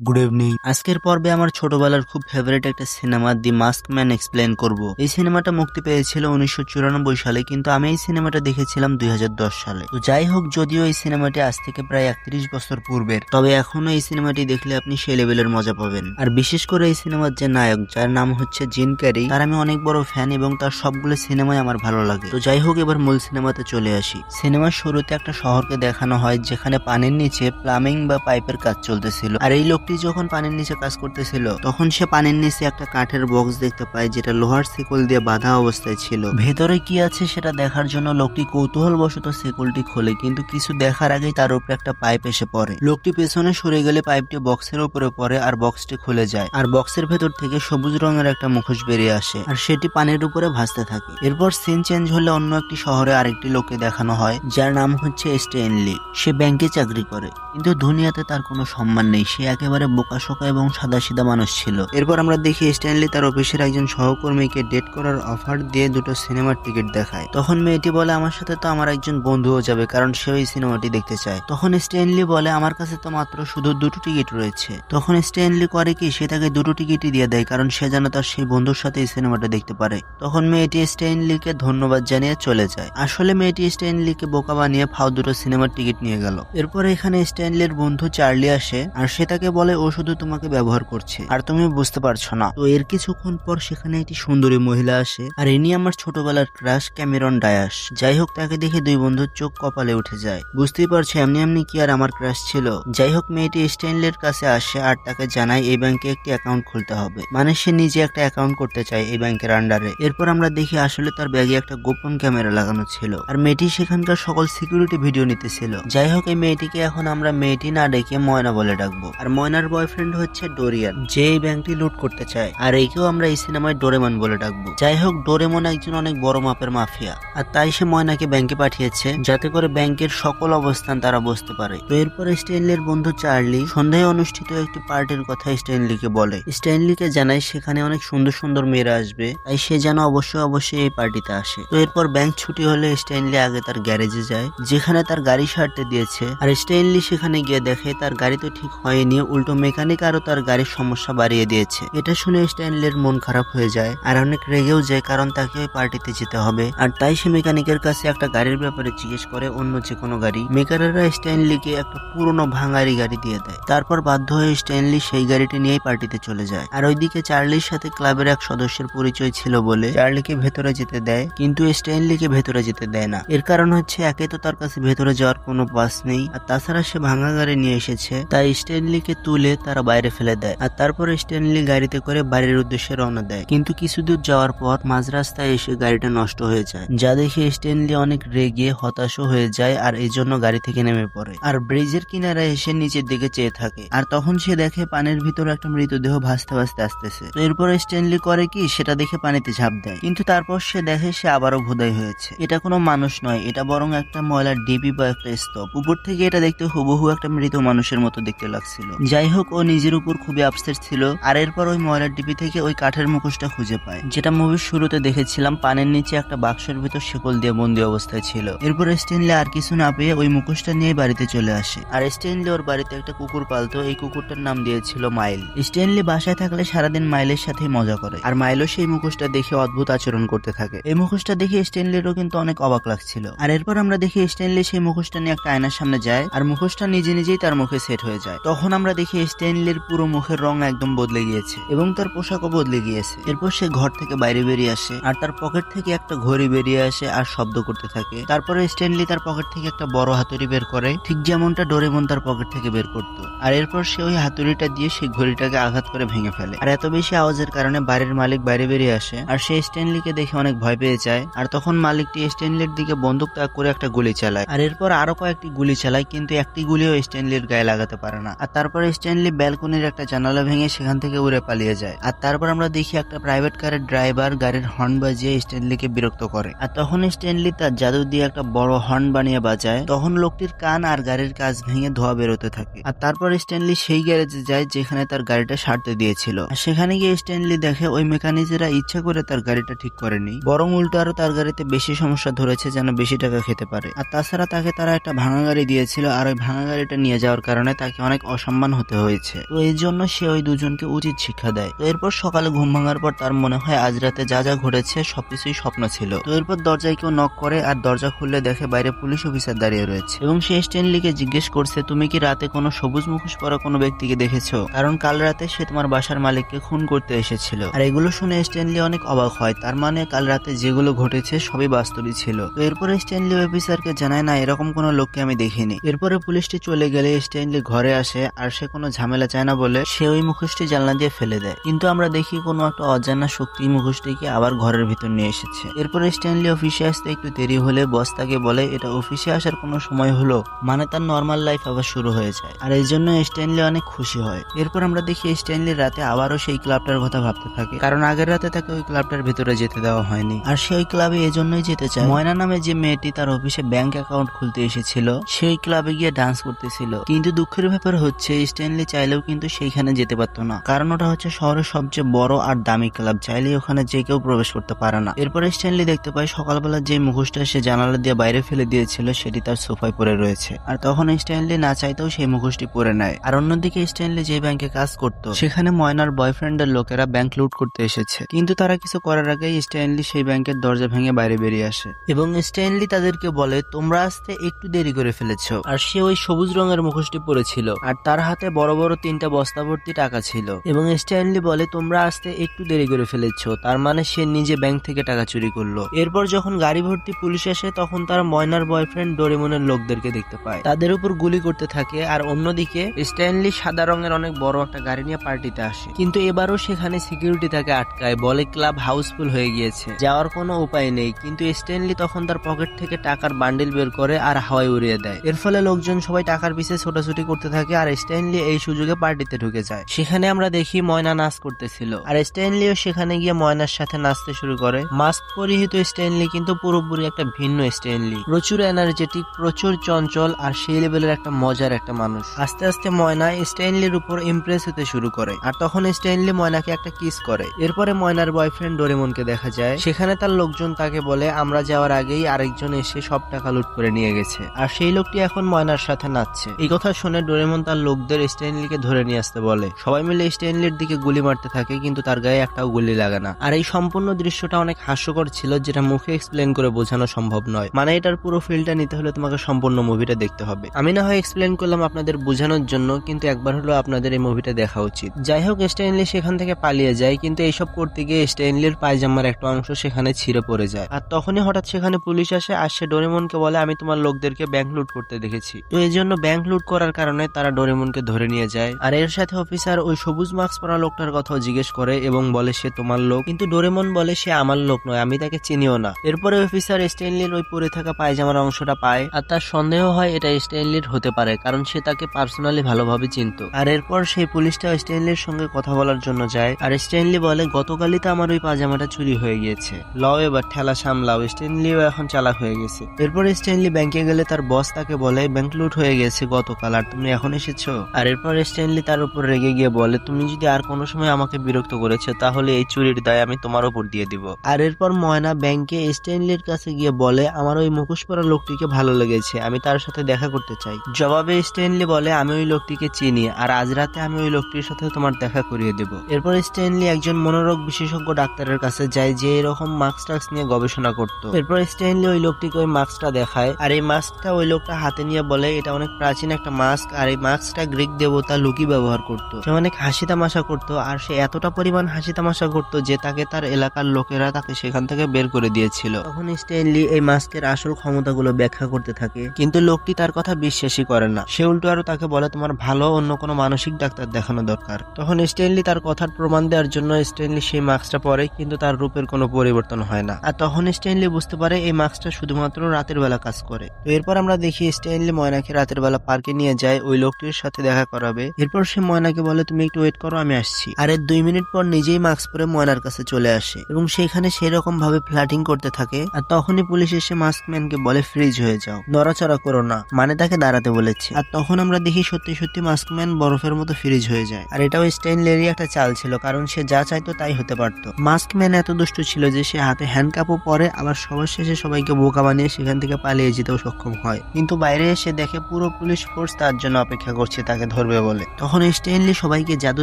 Good evening আজকের পর্বে আমার ছোটবেলার খুব ফেভারিট একটা cinema the mask man explain করব। এই সিনেমাটা মুক্তি পেয়েছিল উনিশশো চুরানব্বই সালে, কিন্তু আমি এই সিনেমাটা দেখেছিলাম দুই হাজার দশ সালে। তো যাই হোক, যদিও এই সিনেমাটি আজ থেকে প্রায় একত্রিশ বছর পূর্বের, তবে এখনও এই সিনেমাটি দেখলে আপনি সেই লেভেলের মজা পাবেন। আর বিশেষ করে এই সিনেমার যে নায়ক, যার নাম হচ্ছে জিন ক্যারি, তার আমি অনেক বড় ফ্যান এবং তার সবগুলো সিনেমাই আমার ভালো লাগে। তো যাই হোক, এবার মূল সিনেমাতে চলে আসি। সিনেমার শুরুতে একটা শহরকে দেখানো হয়, যেখানে পানির নিচে প্লামিং বা পাইপের কাজ চলতেছিল। আর এই লোকটি যখন পানির নিচে কাজ করতেছিল, তখন সে পানির নিচে একটা কাঠের বক্স দেখতে পায়, যেটা লোহার শিকল দিয়ে বাঁধা অবস্থায় ছিল। ভেতরে কি আছে সেটা দেখার জন্য লোকটি কৌতূহল বশত শিকলটি খোলে, কিন্তু কিছু দেখার আগেই তার উপরে একটা পাইপ এসে পড়ে। লোকটি পেছনে সরে গেলে পাইপটি বক্সের উপরে পড়ে আর বক্সটি খুলে যায়, আর বক্সের ভেতর থেকে সবুজ রঙের একটা মুখোশ বেরিয়ে আসে, আর সেটি পানির উপরে ভাসতে থাকে। এরপর সিন চেঞ্জ হলে অন্য একটি শহরে আরেকটি লোককে দেখানো হয়, যার নাম হচ্ছে স্টেনলি সে ব্যাংকে চাকরি করে, কিন্তু দুনিয়াতে তার কোনো সম্মান নেই, সে একেবারে বোকাশোকা এবং সাদাসিধা মানুষ ছিল। এরপর আমরা দেখি স্ট্যানলি তার অফিসের একজন সহকর্মীকে ডেট করার অফার দিয়ে দুটো সিনেমার টিকিট দেখায়। তখন মেয়েটি বলে, আমার সাথে তো আমার একজন বন্ধুও যাবে, কারণ সে ওই সিনেমাটি দেখতে চায়। তখন স্ট্যানলি বলে, আমার কাছে তো মাত্র শুধু দুটো টিকিট রয়েছে। তখন স্ট্যানলি করে কি, সে তাকে দুটো টিকিটই দিয়ে দেয়, কারণ সে যেন তার সেই বন্ধুর সাথে এই সিনেমাটা দেখতে পারে। তখন মেয়েটি স্ট্যানলিকে ধন্যবাদ জানিয়ে চলে যায়। আসলে মেয়েটি স্ট্যানলিকে বোকা বানিয়ে ফাও দুটো সিনেমার টিকিট নিয়ে গেল। এরপর এখানে স্ট্যানলির বন্ধু চার্লি আসে, আর সে তাকে বলে ও শুধু তোমাকে ব্যবহার করছে। আর তুমি বুঝতে পারছ না। তো এর কিছুক্ষণ পর সেখানে একটি সুন্দরী মহিলা আসে। আর ইনি আমার ছোটবেলার ক্রাশ ক্যামেরন ডায়াস। যাই হোক, তাকে দেখে দুই বন্ধুর চোখ কপালে উঠে যায়। বুঝতেই পারছ, এমনি এমনি কি আর আমার ক্রাশ ছিল। যাই হোক, মেয়েটি স্ট্যানলির কাছে আসে আর তাকে জানায়, এই ব্যাংকে একটি অ্যাকাউন্ট খুলতে হবে। মানে সে নিজে একটা অ্যাকাউন্ট করতে চায় এই ব্যাংকের আন্ডারে। এরপর আমরা দেখি আসলে তার ব্যাগে একটা গোপন ক্যামেরা লাগানো ছিল। আর মেয়েটি সেখানকার সকল সিকিউরিটি ভিডিও নিতেছিল। যাই হোক, এই মেয়েটিকে এখন আমরা মেয়েটি না ডেকে ময়না বলে ডাকবো। আর ময়নার বয়ফ্রেন্ড হচ্ছে ডোরিয়ান যে এই ব্যাংকটি লুট করতে চায়। আর একেও আমরা এই সিনেমায় ডোরেমন বলে ডাকবো। যাই হোক ডোরেমন একজন অনেক বড় মাপের মাফিয়া। আর তাই সে ময়নাকে ব্যাংকে পাঠিয়েছে, যাতে করে ব্যাংকের সকল অবস্থান তারা বুঝতে পারে। তো এরপর স্টেনলির বন্ধু চার্লি, সন্ধ্যায় অনুষ্ঠিত একটি পার্টির কথা স্ট্যানলিকে বলে। স্ট্যানলিকে জানায়, সেখানে অনেক সুন্দর সুন্দর মেয়েরা আসবে। তাই সে যেন অবশ্যই অবশ্যই এই পার্টিতে আসে। তো এরপর ব্যাংক ছুটি হলে স্ট্যানলি আগে তার গ্যারেজে যায়, যেখানে তার গাড়ি সারতে দিয়েছে। আর স্ট্যানলি সেখানে গিয়ে দেখে, তার গাড়ি তো ঠিক হয়নি, উল্টো মেকানিক আরও তার গাড়ির সমস্যা বাড়িয়ে দিয়েছে। এটা শুনে স্ট্যানলির মন খারাপ হয়ে যায়। আর অনেক রেগেও যায় কারণ তাকে ওই পার্টিতে যেতে হবে। আর তাই সে মেকানিকের কাছে একটা গাড়ির ব্যাপারে জিজ্ঞেস করে অন্য যে কোনো গাড়ি। মেকারেরা স্ট্যানলিকে একটা পুরনো ভাঙারি গাড়ি দিয়ে দেয়। তারপর বাধ্য হয়ে স্ট্যানলি সেই গাড়িটি নিয়েই পার্টিতে চলে যায়। আর ওইদিকে চার্লির সাথে ক্লাবের এক সদস্যের পরিচয় ছিল বলে চার্লিকে ভেতরে যেতে দেয়, কিন্তু স্ট্যানলিকে ভেতরে যেতে দেয় না। এর কারণ হচ্ছে একে তো তার কাছে ভেতরে যাওয়ার কোনো পাস নেই। আর তাছাড়া সে ভাঙা গাড়ি নিয়ে এসেছে। তাই স্ট্যানলিকে তুলে তারা বাইরে ফেলে দেয় আর তারপর স্ট্যানলি গাড়িতে করে বাড়ির উদ্দেশ্যে রওনা দেয়। কিন্তু কিছু দূর যাওয়ার পর মাঝ রাস্তায় এসে গাড়িটা নষ্ট হয়ে যায়, যা দেখে স্ট্যানলি অনেক রেগে, হতাশও হয়ে যায় আর এই জন্য গাড়ি থেকে নেমে পড়ে। আর ব্রিজের কিনারায় এসে নিচের দিকে চেয়ে থাকে আর তখন সে দেখে পানির ভিতরে একটা মৃতদেহ ভাসতে ভাসতে আসতেছে। এরপর স্ট্যানলি করে কি, সেটা দেখে পানিতে ঝাঁপ দেয়। কিন্তু তারপর সে দেখে সে আবারও ভোদাই হয়েছে। এটা কোনো মানুষ নয়, এটা বরং একটা ময়লার ডিবি বা একটা স্তব উপর থেকে এটা দেখতে হুবহু একটা মৃত মানুষের মতো দেখতে লাগছিল, যাই হোক ও নিজের উপর খুবই আপসেট ছিল আর এরপর ওই ময়লার ডিবি থেকে ওই কাঠের মুখোশটা খুঁজে পায়। যেটা মুভির শুরুতে দেখেছিলাম, পানের নিচে একটা বাক্সের ভিতর শেকল দিয়ে বন্দি অবস্থায় ছিল। এরপর স্টেনলি আর কিছু না পেয়ে ওই মুখোশটা নিয়ে বাড়িতে চলে আসে। আর স্টেনলি ওর বাড়িতে একটা কুকুর পালতো, এই কুকুরটার নাম দিয়েছিল মাইল। স্টেনলি বাসায় থাকলে সারাদিন মাইলের সাথেই মজা করে, আর মাইলও সেই মুখোশটা দেখে অদ্ভুত আচরণ করতে থাকে। এই মুখোশটা দেখে স্টেনলিরও কিন্তু অনেক অবাক লাগছিল। আর এরপর আমরা দেখি স্টেনলি সেই মুখোশটা নিয়ে একটা আয়নার সামনে যায়, আর মুখোশটা নিজে নিজেই তার মুখে সেট হয়ে যায়। তখন আমরা দেখি স্টেনলির পুরো মুখের রং একদম বদলে গিয়েছে এবং তার পোশাকও বদলে গিয়েছে। এরপর সে ঘর থেকে বাইরে বেরিয়ে আসে আর তার পকেট থেকে একটা ঘড়ি বেরিয়ে আসে আর শব্দ করতে থাকে। তারপরে স্টেনলি তার পকেট থেকে একটা বড় হাতুড়ি বের করে, ঠিক যেমনটা ডোরেমন তার পকেট থেকে বের করতো। আর এরপর সে ওই হাতুড়িটা দিয়ে সেই ঘড়িটাকে আঘাত করে ভেঙে ফেলে। আর এত বেশি আওয়াজের কারণে বাড়ির মালিক বাইরে বেরিয়ে আসে আর সে স্টেনলিকে দেখে অনেক ভয় পেয়ে যায়। আর তখন মালিকটি স্টেনলির দিকে বন্দুক তাক করে একটা গুলি চালায়। আর এরপর আরও কয়েকটি গুলি চালায়, কিন্তু একটি গুলিও স্টেনলির গায়ে লাগাতে পারে না। আর তারপরে স্টেনলি ব্যালকনির একটা জানালা ভেঙে সেখান থেকে উড়ে পালিয়ে যায়। আর তারপর আমরা দেখি একটা প্রাইভেট কারের ড্রাইভার গাড়ির হর্ন বাজিয়ে স্টেনলিকে বিরক্ত করে। আর তখন স্টেনলি তার জাদু দিয়ে একটা বড় হর্ন বানিয়ে বাজায়। তখন লোকটির কান আর গাড়ির কাজ ভেঙে ধোয়া বেরোতে থাকে। আর তারপর স্টেনলি সেই গ্যারেজে যায় যেখানে তার গাড়িটা সারতে দিয়েছিল। আর সেখানে গিয়ে স্টেনলি দেখে ওই মেকানিজেরা ইচ্ছা করে তার গাড়িটা ঠিক করেনি। বরং উল্টো আরও তার গাড়িতে বেশি সমস্যা ধরেছে যেন বেশি টাকা খেতে পারে। আর তাছাড়া তাকে তারা একটা ভাঙা গাড়ি দিয়েছিল। আর ওই ভাঙা গাড়িটা নিয়ে যাওয়ার কারণে তাকে অনেক অসম্মান হতে হতে হয়েছে। তো এই জন্য সে ওই দুজনকে উচিত শিক্ষা দেয়। তো এরপর সকালে ঘুম ভাঙার পর তার মনে হয় আজ রাতে যা যা ঘটেছে সবকিছুই স্বপ্ন ছিল। তো এরপর দরজায় কেউ নক করে আর দরজা খুললে দেখে বাইরে পুলিশ অফিসার দাঁড়িয়ে রয়েছে। এবং সে স্ট্যানলিকে জিজ্ঞেস করছে, তুমি কি রাতে কোনো সবুজ মুখোশ পরা কোনো ব্যক্তিকে দেখেছ? কারণ কাল রাতে সে তোমার বাসার মালিককে খুন করতে এসেছিল। আর এগুলো শুনে স্ট্যানলি অনেক অবাক হয়। তার মানে কাল রাতে যেগুলো ঘটেছে সবই বাস্তবই ছিল। তো এরপরে স্ট্যানলি অফিসারকে জানায়, না, এরকম কোনো লোককে আমি দেখিনি। এরপরে পুলিশটি চলে গেলে স্ট্যানলি ঘরে আসে আর সে কোনো ঝামেলা চায় না বলে সে ওই মুখোশটি জানলা দিয়ে ফেলে দেয়। কিন্তু আমরা দেখি কোনো একটা অজানা শক্তি মুখোশটিকে আবার ঘরের ভিতর নিয়ে এসেছে। এরপরে স্ট্যানলি অফিসে আসতে একটু দেরি হলে বস তাকে বলে, এটা অফিসে আসার কোনো সময় হলো? মানে তার নর্মাল লাইফ আবার শুরু হয়ে যায়। আর এই জন্য স্ট্যানলি অনেক খুশি হয়। এরপর আমরা দেখি স্ট্যানলি রাতে আবারও সেই ক্লাবটার কথা ভাবতে থাকে। কারণ আগের রাতে তাকে ওই ক্লাবটার ভিতরে যেতে দেওয়া হয়নি। আর সে ওই ক্লাবে এজন্যই যেতে চায়। ময়না নামে যে মেয়েটি তার অফিসে ব্যাংক অ্যাকাউন্ট খুলতে এসেছিল, সেই ক্লাবে গিয়ে ডান্স করতেছিল। কিন্তু দুঃখের ব্যাপার হচ্ছে স্ট্যানলি চাইলেও কিন্তু সেইখানে যেতে পারতো না। কারণ ওটা হচ্ছে শহরের সবচেয়ে বড় আর দামি ক্লাব। চাইলে ওখানে যে কেউ প্রবেশ করতে পারে না। এরপরে স্ট্যানলি দেখতে পায় সকালবেলা যে মুখোশটা সে জানালা দিয়ে বাইরে ফেলে দিয়েছিল, সেটি তার সোফায় পড়ে রয়েছে। আর তখন স্ট্যানলি না চাইতেও সেই মুখোশটি পরে নেয়। আর অন্যদিকে স্ট্যানলি যে ব্যাংকে কাজ করত, সেখানে ময়নার বয়ফ্রেন্ডের লোকেরা ব্যাংক লুট করতে এসেছে। কিন্তু তারা কিছু করার আগেই স্ট্যানলি সেই ব্যাংকের দরজা ভেঙে বাইরে বেরিয়ে আসে। এবং স্ট্যানলি তাদেরকে বলে, তোমরা আসতে একটু দেরি করে ফেলেছো। আর সে ওই সবুজ রঙের মুখোশটি পরেছিল। আর তার হাতে বড় বড় তিনটা বস্তা ভর্তি টাকা ছিল। এবং স্ট্যানলি বলে, তোমরা আসতে একটু দেরি করে ফেলেছো। তার মানে সে নিজে ব্যাংক থেকে টাকা চুরি করল। এরপর যখন গাড়ি ভর্তি পুলিশ আসে, তখন তার ময়নার বয়ফ্রেন্ড ডোরেমনের লোকদেরকে দেখতে পায়। তাদের উপর গুলি করতে থাকে। আর অন্যদিকে স্ট্যানলি সাদা রঙের অনেক বড় একটা গাড়ি নিয়ে পার্টিতে আসে। কিন্তু এবারও সেখানে সিকিউরিটি তাকে আটকায়। বলে, ক্লাব হাউসফুল হয়ে গিয়েছে। যাওয়ার কোনো উপায় নেই। কিন্তু স্ট্যানলি তখন তার পকেট থেকে টাকার বান্ডিল বের করে আর হাওয়ায় উড়িয়ে দেয়। এর ফলে লোকজন সবাই টাকার পিছে ছোটাছুটি করতে থাকে। আর স্ট্যানলি এই সুযোগে পার্টিতে ঢুকে যায়। সেখানে আমরা দেখি ময়না নাচ করতেছিল। আর স্ট্যানলিও সেখানে গিয়ে ময়নার সাথে নাচতে শুরু করে। মাস্ক পরিহিত স্ট্যানলি কিন্তু পুরোপুরি একটা ভিন্ন স্ট্যানলি। প্রচুর এনার্জেটিক প্রচুর চঞ্চল আর সেই লেভেলের একটা মজার একটা মানুষ। আস্তে আস্তে ময়না স্ট্যানলির উপর ইমপ্রেস হতে শুরু করে। আর তখন স্ট্যানলি ময়নাকে একটা কিস করে। এরপরে ময়নার বয়ফ্রেন্ড ডোরেমনকে দেখা যায়। সেখানে তার লোকজন তাকে বলে, আমরা যাওয়ার আগেই আরেকজন এসে সব টাকা লুট করে নিয়ে গেছে। আর সেই লোকটি এখন ময়নার সাথে নাচছে। এই কথা শুনে ডোরেমন তার লোকদের স্ট্যানলিকে ধরে নিয়ে আসতে বলে। সবাই মিলে স্ট্যানলির দিকে গুলি মারতে থাকে, কিন্তু তার গায়ে একটাও গুলি লাগে না। আর এই সম্পূর্ণ দৃশ্যটা অনেক হাস্যকর ছিল, যেটা মুখে এক্সপ্লেন করে বোঝানো সম্ভব নয়। মানে এটার পুরো ফিলটা নিতে হলে তোমাকে সম্পূর্ণ মুভিটা দেখতে হবে। আমি না হয় এক্সপ্লেন করলাম আপনাদের বোঝানোর জন্য, কিন্তু একবার হলো আপনাদের এই মুভিটা দেখা উচিত। যাই হোক স্টেনলি সেখান থেকে পালিয়ে যায়, কিন্তু এইসব করতে গিয়ে স্টেনলির পায়জামার একটা অংশ সেখানে ছিঁড়ে পড়ে যায়। আর তখনই হঠাৎ সেখানে পুলিশ আসে, আর সে ডোরেমনকে বলে, আমি তোমার লোকদেরকে ব্যাংক লুট করতে দেখেছি। তো এই জন্য ব্যাংক লুট করার কারণে তারা ডোরেমনকে ধরে নিয়ে যায়। আর এর সাথে অফিসার ওই সবুজ মাস্ক পরা লোকটার কথাও জিজ্ঞেস করে এবং বলে, সে তোমার লোক? কিন্তু ডোরেমন বলে, সে আমার লোক নয়, আমি তাকে চিনিও না। এরপরে অফিসার স্টেনলির ওই পরে থাকা পায়জামার অংশটা পায়। আর তার সন্দেহ হয় এটা স্টেনলির হতে পারে, কারণ সে তাকে পার্সোনালি ভালোভাবে চিনত। আর এরপর সেই পুলিশটা স্টেনলির সঙ্গে কথা বলার জন্য যায়। আর স্টেনলি বলে, গতকালই তো আমার ওই পাজামাটা চুরি হয়ে গিয়েছে। লও এবার, ঠেলা সামলাও স্টেনলিও এখন চালাক হয়ে গেছে। এরপর স্টেনলি ব্যাংকে গেলে তার বস তাকে বলে, ব্যাংক লুট হয়ে গেছে গতকাল, আর তুমি এখন এসেছ? আর এরপর স্টেনলি তার উপর রেগে গিয়ে বলে, তুমি যদি আর কোনো সময় আমাকে বিরক্ত করেছ, তাহলে এই চুরির দায় আমি তোমার উপর দিয়ে দিব। আর এরপর ময়না ব্যাংকে স্টেনলির কাছে গিয়ে বলে, আমার ওই মুখোশ পরা লোকটিকে ভালো লেগেছে, আমি তার সাথে দেখা করতে চাই। জবাবে স্টেনলি বলে, আমি ওই লোকটিকে চিনি, আর আজ রাতে আমি ওই লোকটির সাথে তোমার দেখা করিয়ে দেব। এরপর স্টেনলি একজন মনোরোগ বিশেষজ্ঞ ডাক্তারের কাছে যায়, যে এরকম মাস্ক টাস্ক নিয়ে গবেষণা করত। এরপর স্টেনলি ওই লোকটিকে ওই মাস্কটা দেখায়, আর এই মাস্কটা ওই লোকটা হাতে নিয়ে বলে, এটা অনেক প্রাচীন একটা মাস্ক, আর এই মাস্কটা গ্রিক দেবতা লুকি ব্যবহার করত। সে অনেক হাসি তামাশা করতো আর সে এতটা পরিমাণ হাসি তামাশা করতো যে তাকে তার এলাকার লোকেরা তাকে সেখান থেকে বের করে দিয়েছিল। তখন স্টেনলি এই মাস্কের আসল ক্ষমতাগুলো ব্যাখ্যা করতে থাকে। কিন্তু লোকটি তার কথা বিশ্বাসই করে না। সে উল্টো আরও তাকে বলে, তোমার ভালো অন্য কোনো মানসিক ডাক্তার দেখানো দরকার। তখন স্টেনলি তার কথার প্রমাণ দেওয়ার জন্য স্টেনলি সেই মাস্কটা পরে, কিন্তু তার রূপের কোনো পরিবর্তন হয় না। আর তখন স্টেনলি বুঝতে পারে, এই মাস্কটা শুধুমাত্র রাতের বেলা কাজ করে। এরপর আমরা দেখি স্টেনলি ময়নাকে রাতের বেলা পার্কে নিয়ে যায়। ওই লোকটির সাথে দেখা করাবে। এরপর সে ময়নাকে বলে, তুমি একটু ওয়েট করো, আমি আসছি। আর এর দুই মিনিট পর নিজেই মাস্ক পরে ময়নার কাছে চলে আসে এবং সেখানে সেরকম ভাবে ফ্ল্যাটিং করতে থাকে। আর তখনই পুলিশ এসে মাস্কম্যানকে বলে ফ্রিজ হয়ে যাও, নড়াচড়া করো না। মানে তাকে দাঁড়াতে বলেছে। আর তখন আমরা দেখি সত্যি সত্যি মাস্কম্যান বরফের মতো ফ্রিজ হয়ে যায়। আর এটাও স্টেইনলেরই একটা চাল ছিল, কারণ সে যা চাইতো তাই হতে পারতো। মাস্কম্যান এত দুষ্ট ছিল যে সে হাতে হ্যান্ডকাপও পরে, আবার সবার শেষে সবাইকে বোকা বানিয়ে সেখান থেকে পালিয়ে যেতেও সক্ষম হয়। কিন্তু বাইরে এসে দেখে পুরো পুলিশ ফোর্স তার জন্য অপেক্ষা করছে, তাকে ধরবে বলে। তখন স্টেনলি সবাইকে জাদু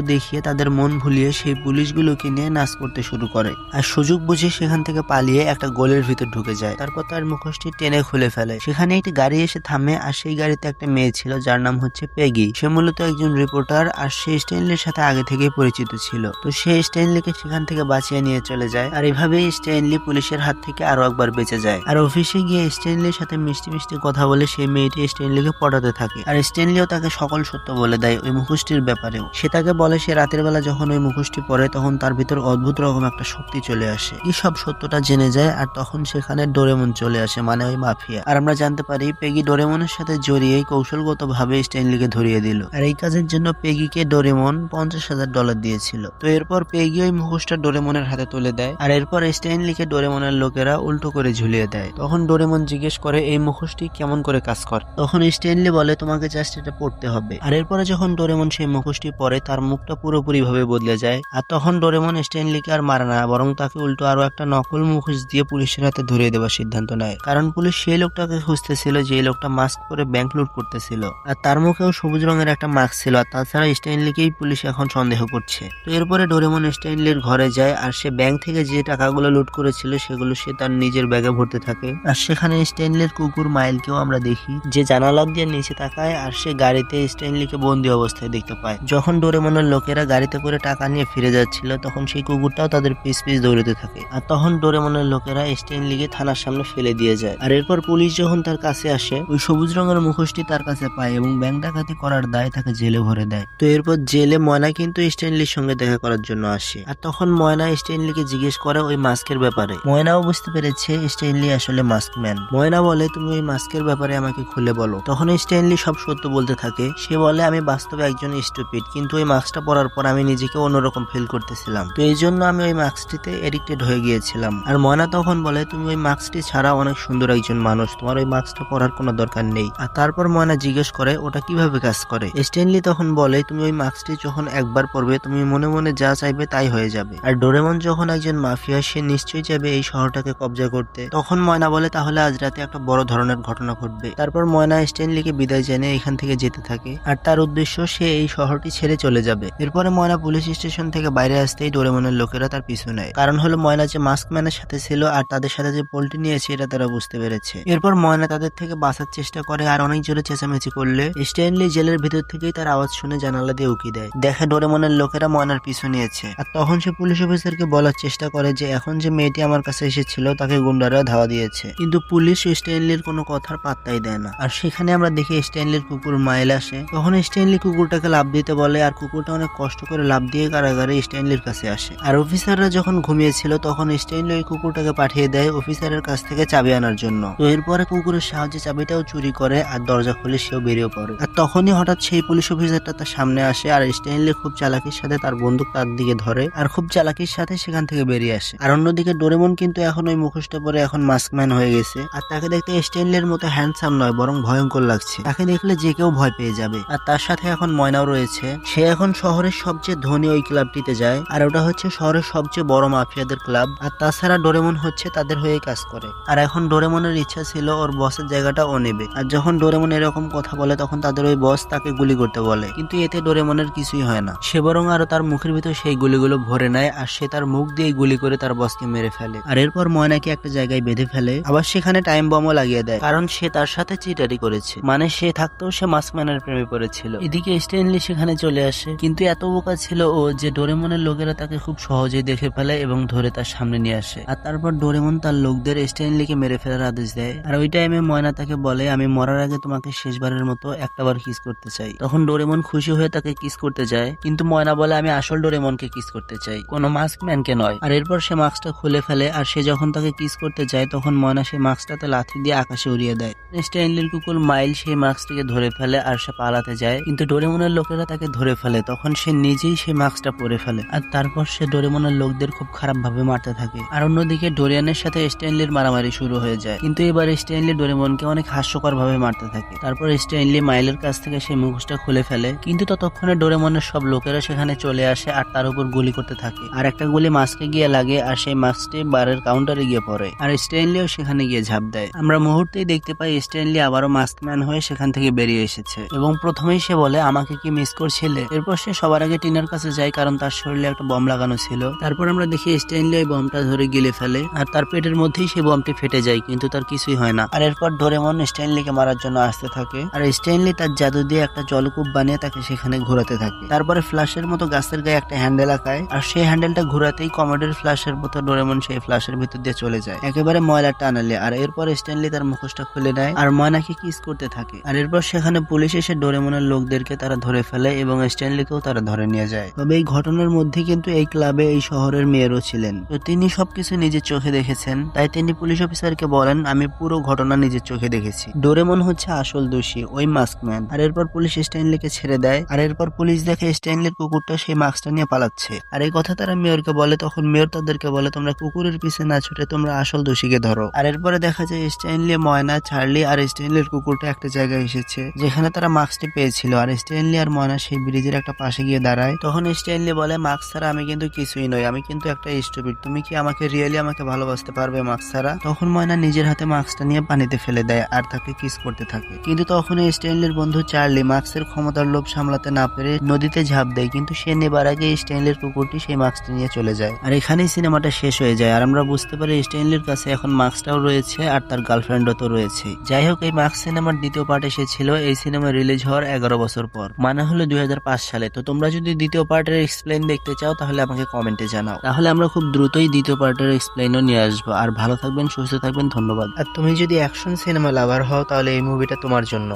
দেখিয়ে তাদের মন ভুলিয়ে সেই পুলিশগুলোকে নিয়ে নাচ করতে শুরু করে। আর সুযোগ বুঝে সেখান থেকে পালিয়ে একটা গোলের ভিতর ঢুকে যায়। তারপর তার মুখোশটি টেনে খুলে ফেলে। সেখানে একটি গাড়ি এসে থামে আর সেই গাড়িতে একটা মেয়ে ছিল যার নাম হচ্ছে পেগি। সে মূলত একজন রিপোর্টার আর সে স্টেনলির সাথে আগে থেকেই পরিচিত ছিল। তো সে স্টেনলিকে সেখান থেকে বাঁচিয়ে নিয়ে চলে যায়। আর এভাবেই স্টেনলি পুলিশের হাত থেকে আরও একবার বেঁচে যায়। আর অফিসে গিয়ে স্টেনলির সাথে মিষ্টি মিষ্টি কথা বলে সেই মেয়েটি স্টেনলিকে পটাতে থাকে। আর স্টেনলিও তাকে সকল সত্য বলে দেয় ওই মুখোশটির ব্যাপারেও। সে তাকে বলে, সে রাতের বেলা যখন ওই মুখোশটি পরে তখন তার ভিতর অদ্ভুত রকম একটা শক্তি চলে আসে। এই সব সত্যটা জেনে যায় আর তখন সেখানে ডোরেমন চলে আসে মানে ওই মাফিয়া। আর আমরা জানতে পারি, পেগি ডোরেমনের সাথে জড়িয়ে কৌশলগত ভাবে স্টেনলিকে ধরিয়ে দিল। আর এই কাজের জন্য পেগিকে ডোরেমন পঞ্চাশ হাজার ডলার দিয়েছিল। তো এরপর পেগি ওই মুখোশটা ডোরেমনের হাতে তুলে দেয়। আর এরপর স্টেনলিকে ডোরেমনের লোকেরা উল্টো করে ঝুলিয়ে দেয়। তখন ডোরেমন জিজ্ঞেস করে, এই মুখোশটি কেমন করে কাজ করে? তখন স্টেনলি বলে, তোমাকে জাস্ট এটা পড়তে হবে। আর এরপরে যখন ডোরেমন সেই মুখোশটি পরে, তার মুখটা পুরোপুরি ভাবে বদলে যায় আর তখন ডোরেমন স্টেনলিকে আর মারে না, বরং তাকে উল্টো আরও একটা নকল মুখোশ দিয়ে পুলিশের হাতে ধরিয়ে দেওয়ার সিদ্ধান্ত নেয়। কারণ পুলিশ সেই লোকটাকে খুঁজতেছিল যে লোকটা মাস্ক পরে ব্যাংক লুট করতেছিল। আর তার মুখেও সবুজ রঙের একটা মাস্ক ছিল আর তাছাড়া স্টেনলিকেই পুলিশ এখন সন্দেহ করছে। তো এরপরে ডোরেমন স্টেনলির ঘরে যায় আর সে ব্যাংক থেকে যে টাকাগুলো লুট করেছিল, সেগুলো সে তার নিজের ব্যাগে ভরতে থাকে। আর সেখানে স্টেনলির কুকুর মাইলকেও আমরা দেখি, যে জানালা দিয়ে নিচে তাকায় আর সে গাড়িতে স্টেনলিকে বন্দি অবস্থায় দেখতে পায়। যখন ডোরেমনের লোকেরা গাড়িতে করে টাকা নিয়ে ফিরে যাচ্ছিল, তখন সেই কুকুরটাও তাদের পিস পিস দৌড়তে থাকে। আর তখন ডোরেমনের লোকেরা স্টেনলিকে থানার সামনে ফেলে দিয়ে যায়। আর এরপর পুলিশ যখন তার কাছে আসে, ওই সবুজ রঙের মুখোশটি তার কাছে পায় এবং ব্যাংক ডাকাতি করার দায় তাকে জেলে ভরে দেয়। তো এরপর জেলে ময়না কিন্তু স্টেনলির সঙ্গে দেখা করার জন্য আসে। আর তখন ময়না স্টেনলিকে জিজ্ঞেস করে ওই মাস্কের ব্যাপারে। ময়নাও বুঝতে পেরেছে স্টেনলি আসলে মাস্কম্যান ময়না। বলে, তুমি ওই মাস্কের ব্যাপারে আমাকে খুলে বলো। তখন স্টেনলি সব সত্য বলতে থাকে। সে বলে আমি বাস্তবে একজন স্টুপিড কিন্তু ওই মাস্কটা পরার পর আমি নিজেকে অন্যরকম ফিল করতেছিলাম। তো এই জন্য আমি ওই মাস্কটিতে এডিক্টেড হয়ে গিয়েছিলাম। আর ময়না তখন বলে, তুমি ওই মাস্কটি ছাড়া অনেক সুন্দর একজন মানুষ, তোমার ওই মাস্কটা পরার কোনো দরকার নেই। আর তারপর ময়না জিজ্ঞেস করে, ওটা কীভাবে কাজ করে? স্টেনলি তখন বলে, তুমি ওই মাস্কটি যখন একবার পরবে তুমি মনে মনে যা চাইবে তাই হয়ে যাবে। আর ডোরেমন যখন একজন মাফিয়া সে নিশ্চয়ই যাবে এই শহরটাকে কবজা করতে। তখন ময়না বলে, তাহলে আজ রাতে একটা বড় ধরনের ঘটনা ঘটবে। তারপর ময়না স্টেনলিকে বিদায় জানিয়ে এখান থেকে যেতে থাকে। আর তার উদ্দেশ্য সে এই শহরটি ছেড়ে চলে যাবে। এরপরে ময়না পুলিশ স্টেশন থেকে বাইরে আসতেই ডোরেমনের লোকেরা তার পিছু নেয়। কারণ হলো ময়না যে মাস্কম্যানের সাথে ছিল আর তাদের সাথে যে পোল্ট্রি নিয়েছে এটা তারা বুঝতে পেরেছে। এরপর ময়না তাদের থেকে বাঁচার চেষ্টা করে আর অনেক জোরে চেঁচামেচি করলে স্টেনলি জেলের ভিতর থেকেই তার আওয়াজ শুনে জানালা দিয়ে উকি দেয়। দেখে ডোরেমনের লোকেরা ময়নার পিছু নিয়েছে। আর তখন সে পুলিশ অফিসারকে বলার চেষ্টা করে যে এখন যে মেয়েটি আমার কাছে এসেছিল তাকে গুন্ডারা ধাওয়া দিয়েছে। কিন্তু পুলিশ স্টেনলির কোনো কথার পাত্তাই দেয় না। আর সেখানে আমরা দেখি স্টেনলির কুকুর মাইল আসে। তখন স্টেনলি কুকুরটাকে লাভ দিতে বলে আর কুকুরটা অনেক কষ্ট করে লাভ দিয়ে কারাগারে স্টেনলির কাছে আসে। আর অফিসাররা যখন ঘুমিয়েছিল তখন স্টেনলি ওই কুকুরটাকে পাঠিয়ে দেয় অফিসারের কাছ থেকে চাবি আনার জন্য। তো এরপরে কুকুরের সাহায্যে চাবিটাও চুরি করে আর দরজা খুলে সেও বেরিয়ে পড়ে। আর তখনই হঠাৎ সেই পুলিশ অফিসারটা তার সামনে আসে আর স্টেনলি খুব চালাকির সাথে তার বন্দুক তার দিকে ধরে আর খুব চালাকির সাথে সেখান থেকে বেরিয়ে আসে। আর অন্যদিকে ডোরেমন কিন্তু এখন ওই মুখোশটা পরে এখন মাস্কম্যান হয়ে গেছে। আর তাকে দেখতে স্টেনলির মতো হ্যান্ডসাম নয়, বরং ভয়ঙ্কর লাগছে। তাকে দেখলে যে কেউ ভয় পেয়ে যাবে। আর তার সাথে এখন ময়নাও রয়েছে। সে এখন শহরের সবচেয়ে ধনী ওই ক্লাবটিতে যায়, আর ওটা হচ্ছে শহরের সবচেয়ে বড় মাফিয়াদের ক্লাব। আর তাছাড়া ডোরেমন হচ্ছে তাদের হয়ে কাজ করে। আর এখন ডোরেমনের ইচ্ছা ছিল ওর বসের জায়গাটা ও নেবে। আর যখন ডোরেমন এরকম কথা বলে, তখন তাদের ওই বস তাকে গুলি করতে বলে। কিন্তু এতে ডোরেমনের কিছুই হয় না। সে বরং আরও তার মুখের ভিতর সেই গুলিগুলো ভরে নেয়, আর সে তার মুখ দিয়ে গুলি করে তার বসকে মেরে ফেলে। আর এরপর ময়নাকে একটা জায়গায় বেঁধে ফেলে। আবার সেখানে টাইম বমও লাগিয়ে দেয়, কারণ সে তার সাথে চিটারি করেছে। মানে সে থাকতেও সে মাস্কম্যানের প্রেমে পড়েছিল এদিকে স্টেনলি সেখানে চলে আসে। কিন্তু এত বোকা ছিল ও যে ডোরেমনের লোকেরা তাকে খুব সহজেই দেখে ফেলে এবং ধরে তার সামনে নিয়ে আসে। আর তারপর ডোরেমন তার লোকদের স্টেনলিকে মেরে ফেলার আদেশ দেয়। আর ওই টাইমে ময়না তাকে বলে, আমি মরার আগে তোমাকে শেষবারের মতো একটাবার কিস করতে চাই। তখন ডোরেমন খুশি হয়ে তাকে কিস করতে যায়। কিন্তু ময়না বলে, আমি আসল ডোরেমনকে কিস করতে চাই। কোনো মাস্কম্যানকে নয়। আর এরপর সে মাস্কটা খুলে ফেলে, আর সে যখন তাকে কিস করতে যায়, তখন ময়না সেই মাস্কটাতে লাথি দিয়ে আকাশে উড়িয়ে দেয়। স্টেনলির কুকুর মাইল সেই মাস্কটিকে ধরে ফেলে, আর সে পালাতে যায়। কিন্তু ডোরেমনের লোকেরা তাকে ধরে ফেলে। তখন সে নিজেই সেই মাস্কটা পরে ফেলে। আর তারপর সে ডোরেমনের লোকদের খুব খারাপ ভাবে মারতে থাকে। আর অন্যদিকে ডোরিয়ানের সাথে স্টেনলির মারামারি শুরু হয়ে যায়। কিন্তু এবার স্টেনলি ডোরেমনকে অনেক হাস্যকর ভাবে মারতে থাকে। তারপর স্টেনলি মাইলের কাছ থেকে সেই মুখোশটা খুলে ফেলে। কিন্তু ততক্ষণে ডোরেমনের সব লোকেরা সেখানে চলে আসে আর তার উপর গুলি করতে থাকে। আর একটা গুলি মাস্কে গিয়ে লাগে আর সেই মাস্কটি বারের কাউন্টারে গিয়ে পড়ে। আর স্টেনলিও সেখানে গিয়ে ঝাঁপ দেয়। আমরা মুহূর্তেই দেখতে পাই স্টেনলি আবারও মাস্কম্যান হয়ে সেখান থেকে বেরিয়ে এসেছে। এবং প্রথমেই সে বলে, আমাকে কি মিস করছিলে? এরপর সে সবার আগে টিনার কাছে যায়, কারণ তার শরীরে একটা বম লাগানো ছিল। তারপর আমরা দেখি স্টেনলি এই বমটা ধরে গিলে ফেলে, আর তার পেটের মধ্যেই সেই বমটি ফেটে যায়, কিন্তু তার কিছুই হয় না। আর এরপর ডোরেমন স্টেনলিকে মারার জন্য আসতে থাকে, আর স্টেনলি তার জাদু দিয়ে একটা জলকূপ বানিয়ে তাকে সেখানে ঘোরাতে থাকে। তারপরে ফ্ল্যাশের মতো গাছের গায়ে একটা হ্যান্ডেল আঁকায়, আর সেই হ্যান্ডেলটা ঘোরাতেই কমেডের ফ্ল্যাশের মতো ডোরেমন সেই ফ্ল্যাশের ভিতর দিয়ে চলে যায়। একেবারে ময়লা টানালে, আর এরপর স্টেনলি তার মুখোশটা খুলে নেয়, আর ময়নাকে কিস করতে থাকে। আর এরপর সেখানে পুলিশ এসে ডোরেমনের লোকদেরকে তারা ধরে ফেলে এবং স্ট্যানলিকেও তারা ধরে নিয়ে যায়। তবে এই ঘটনার মধ্যে কিন্তু এই ক্লাবে এই শহরের মেয়রও ছিলেন। তো তিনি সবকিছু নিজের চোখে দেখেছেন। তাই তিনি পুলিশ অফিসারকে বলেন, আমি পুরো ঘটনা নিজের চোখে দেখেছি। ডোরেমন হচ্ছে আসল দোষী, ওই মাস্কম্যান আর এরপর পুলিশ স্ট্যানলিকে ছেড়ে দেয়। আর এরপর পুলিশ দেখে স্ট্যানলির কুকুরটা সেই মাস্কটা নিয়ে পালাচ্ছে। আর এই কথা তারা মেয়রকে বলে, তখন মেয়র তাদেরকে বলে, তোমরা কুকুরের পিছে না ছুটে তোমরা আসল দোষীকে ধরো। আর এরপরে দেখা যায় স্ট্যানলি, ময়না, চার্লি আর স্ট্যানলির কুকুরটা একটা জায়গায় এসেছে, যেখানে তারা মাস্কটি পেয়েছিল আর স্ট্যানলি আর ময়না সেই ব্রিজের একটা পাশে গিয়ে দাঁড়ায়। তখন স্ট্যানলি বলে মাস্ক ছাড়া আমি কিন্তু কিছুই নই, আমি কিন্তু একটা স্টুপিড তুমি কি আমাকে রিয়েলি আমাকে ভালোবাসতে পারবে মাস্ক ছাড়া তখন ময়না নিজের হাতে মাস্কটা নিয়ে পানিতে ফেলে দেয় আর তাকে কিস করতে থাকে। কিন্তু তখন স্ট্যানলির বন্ধু চার্লি মাস্কের ক্ষমতার লোভ সামলাতে না পেরে নদীতে ঝাঁপ দেয়, কিন্তু সে নেবার আগে স্ট্যানলির কুকুরটি সেই মাস্কটা নিয়ে চলে যায়। আর এখানেই সিনেমাটা শেষ হয়ে যায়। আর আমরা বুঝতে পারি স্ট্যানলির কাছে এখন মাস্কটাও রয়েছে আর তার গার্লফ্রেন্ডও তো রয়েছে। যাই হোক, এই মাস্ক সিনেমার দ্বিতীয় পার্ট এসেছিল। এই সিনেমা রিলিজ হওয়ার এগারো বছর পর। মানে হলো দুই হাজার পাঁচ সালে। তো তোমরা যদি দ্বিতীয় পার্টের এক্সপ্লেন দেখতে চাও, তাহলে আমাকে কমেন্টে জানাও। তাহলে আমরা খুব দ্রুতই দ্বিতীয় পার্টের এক্সপ্লেনও নিয়ে আসব। আর ভালো থাকবেন, সুস্থ থাকবেন, ধন্যবাদ। আর তুমি যদি অ্যাকশন সিনেমা লাভার হও, তাহলে এই মুভিটা তোমার জন্য।